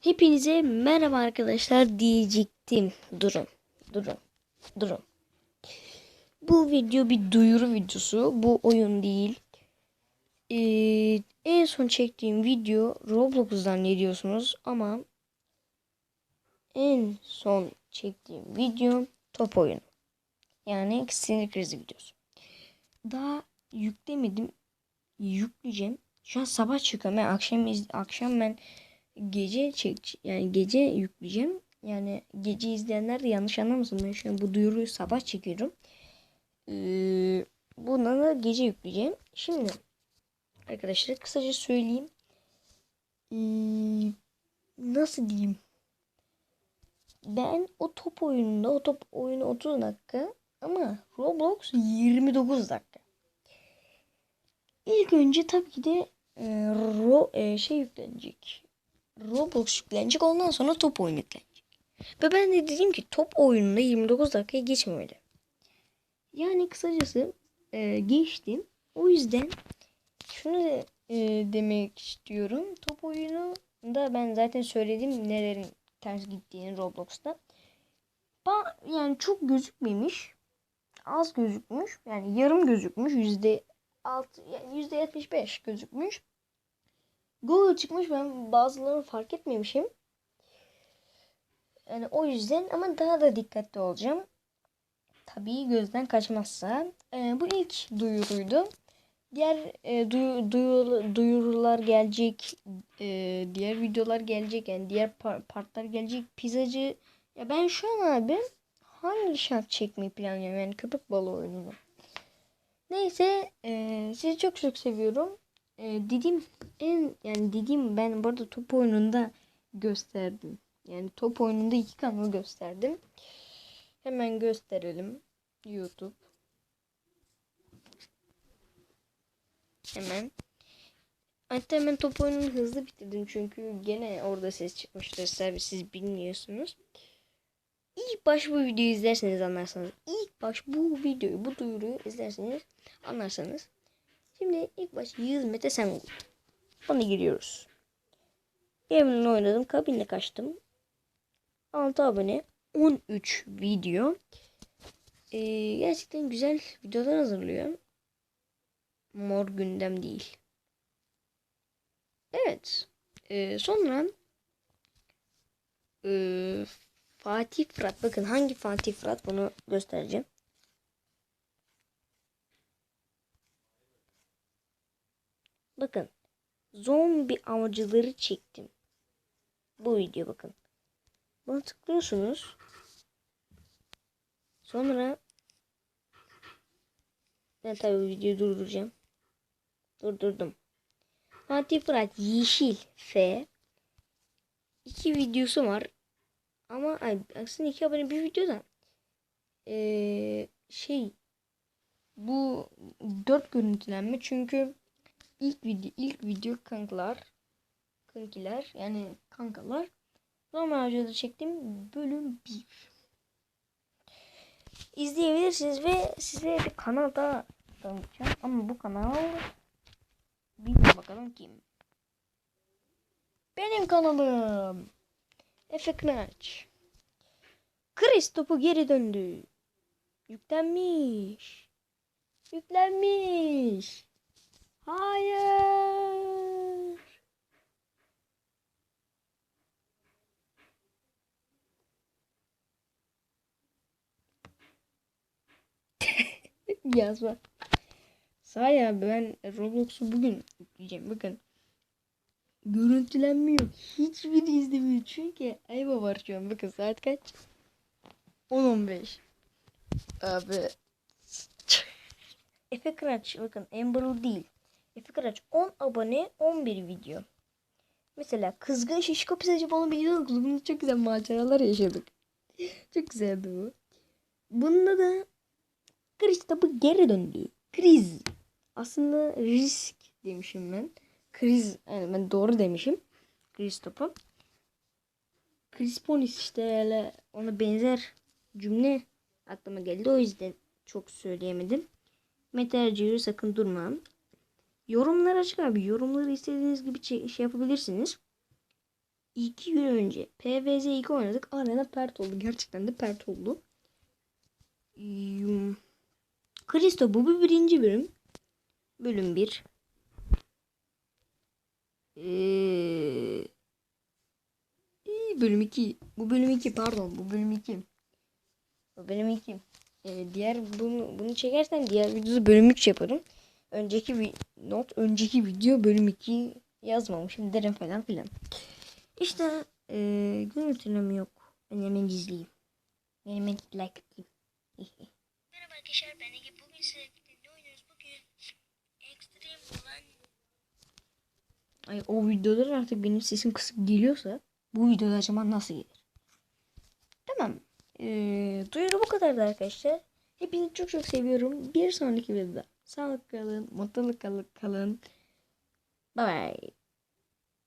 Hepinize merhaba arkadaşlar diyecektim. Durun. Durun. Durun. Bu video bir duyuru videosu. Bu oyun değil. Ee, en son çektiğim video Roblox zannediyorsunuz ama en son çektiğim video top oyunu. Yani sinir krizi videosu. Daha yüklemedim. Yükleyeceğim. Şu an sabah çıkıyorum. Yani akşam akşam ben gece çek yani gece yükleyeceğim. Yani gece izleyenler de yanlış anlamasın. Ben şu an bu duyuruyu sabah çekiyorum. Ee, bundan da gece yükleyeceğim. Şimdi arkadaşlar kısaca söyleyeyim. Ee, nasıl diyeyim? Ben o top oyununda o top oyunu 30 dakika ama Roblox 29 dakika. İlk önce tabii ki de e, ro, e, şey yüklenecek. Roblox yüklenecek ondan sonra top oyunu yüklenecek. Ve ben de dedim ki top oyununda 29 dakikaya geçmemeli. Yani kısacası e, geçtim. O yüzden şunu da e, demek istiyorum. Top oyunu da ben zaten söyledim nelerin ters gittiğini Roblox'ta. Ba yani çok gözükmemiş. Az gözükmüş. Yani yarım gözükmüş. Yüzde altı, yani yüzde yetmiş beş gözükmüş. Google çıkmış ben bazılarını fark etmemişim. Yani o yüzden ama daha da dikkatli olacağım. Tabii gözden kaçmazsa. Ee, bu ilk duyuruydu. Diğer e, duyu, duyuru- duyurular gelecek. e, diğer videolar gelecek. Yani diğer par- partlar gelecek. Pizzacı. Ya ben şu an abi hangi şarkı çekmeyi planlıyorum? Yani köpek balığı oyununu. Neyse e, sizi çok çok seviyorum. E, dediğim en yani dediğim ben burada top oyununda gösterdim. Yani top oyununda iki kanalı gösterdim. Hemen gösterelim. YouTube. Hemen. Hatta hemen top oyununu hızlı bitirdim çünkü gene orada ses çıkmıştır. Tabii siz bilmiyorsunuz. İlk baş bu videoyu izlerseniz anlarsanız. İlk baş bu videoyu, bu duyuruyu izlerseniz anlarsanız. Şimdi ilk baş Yağız Mete sen Ona giriyoruz. Evimle oynadım. Kabinle kaçtım. 6 abone. 13 video. Ee, gerçekten güzel videolar hazırlıyor. Mor gündem değil. Evet. Ee, sonra ee, Fatih Fırat. Bakın hangi Fatih Fırat bunu göstereceğim. Bakın. Zombi avcıları çektim. Bu video bakın. Buna tıklıyorsunuz. Sonra ben tabii videoyu durduracağım. Durdurdum. Fatih Fırat Yeşil F iki videosu var. Ama ay, aslında iki abone bir videoda ee, şey bu dört görüntülenme çünkü ilk video ilk video kankalar kankiler yani kankalar. Normal videoda çektim bölüm 1 izleyebilirsiniz ve size bir kanal daha tanıtacağım. Ama bu kanal bilmiyorum bakalım kim. Benim kanalım Efe Kınaç. Chris topu geri döndü. Yüklenmiş. Yüklenmiş Yazma. Sahi abi ben Roblox'u bugün yükleyeceğim. Bakın. Görüntülenmiyor. Hiçbiri izlemiyor. Çünkü ayıba var şu an. Bakın saat kaç? 10.15. Abi. Efe Kıraç. Bakın Amber'lı değil. Efe Kıraç 10 abone 11 video. Mesela kızgın şişko pizzacı bunu biliyorduk. Bunda çok güzel maceralar yaşadık. çok güzeldi bu. Bunda da kriz tabi geri döndü. Kriz. Aslında risk demişim ben. Kriz. Yani ben doğru demişim. Kriz topu. Crisponis işte öyle ona benzer cümle aklıma geldi. O yüzden çok söyleyemedim. Mete Erciyes'e sakın durma. Yorumlar açık abi. Yorumları istediğiniz gibi şey yapabilirsiniz. iki gün önce PVZ 2 oynadık. Arena pert oldu. Gerçekten de pert oldu. Hmm. Kristo bu bir birinci bölüm. Bölüm 1. Ee, bölüm 2. Bu bölüm 2 pardon. Bu bölüm 2. Bu bölüm 2. Ee, diğer bunu, bunu çekersen diğer videoda bölüm 3 yaparım. Önceki bir not önceki video bölüm 2 yazmamışım derim falan filan. İşte ee, görüntüleme yok. Ben hemen izleyeyim. Ben hemen like arkadaşlar ben Ege. Bugün size ne oynuyoruz? Bugün Extreme olan Ay, o videolar artık benim sesim kısık geliyorsa bu videoda acaba nasıl gelir? Tamam. Ee, duyuru bu kadardı arkadaşlar. Hepinizi çok çok seviyorum. Bir sonraki videoda sağlıklı kalın, mutluluk kalın. kalın. Bye bye.